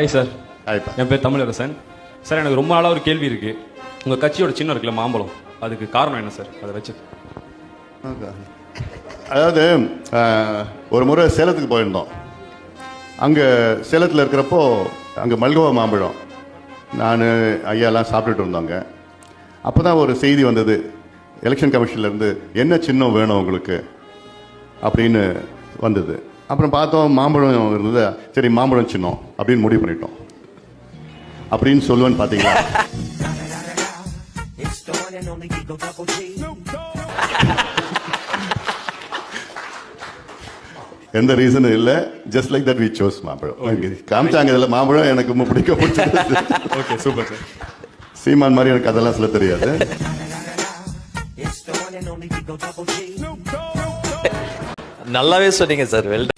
Hi sir என் பேர் Tamilarasan. Sir எனக்கு ரொம்ப நாளாக ஒரு கேள்வி இருக்கு. உங்க கட்சியோட சின்னம் இருக்குல்ல மாம்பழம். அதுக்கு காரணம் என்ன சார் அதை வச்சு. அதாவது ஒரு முறை சேலத்துக்கு போயிருந்தோம். அங்கே சேலத்தில் இருக்கிறப்போ அங்கே மல்கோவா மாம்பழம். நான் ஐயாலாம் சாப்பிட்டுட்டு இருந்தாங்க அப்போ தான் ஒரு செய்தி வந்தது. எலெக்ஷன் கமிஷன்லேருந்து என்ன சின்னம் வேணும் உங்களுக்கு? அப்படின்னு வந்தது. அப்புறம் பார்த்தோம் மாம்பழம் இருந்தது. சரி மாம்பழம் சின்னம் அப்படின்னு முடிவு பண்ணிட்டோம். அப்படின்னு சொல்லுவேன்னு பார்த்தீங்களா? எந்த ரீசனும் இல்லை. Just like that we sous மாம்பழம். காமிச்சாங்க இதில் மாம்பழம் எனக்கு ரொம்ப பிடிக்க பிடிச்சது ஓகே சூப்பர் சார் சீமான் மாதிரி எனக்கு அதெல்லாம் சொல்ல தெரியாது. நல்லாவே சொன்னீங்க சார் வெல்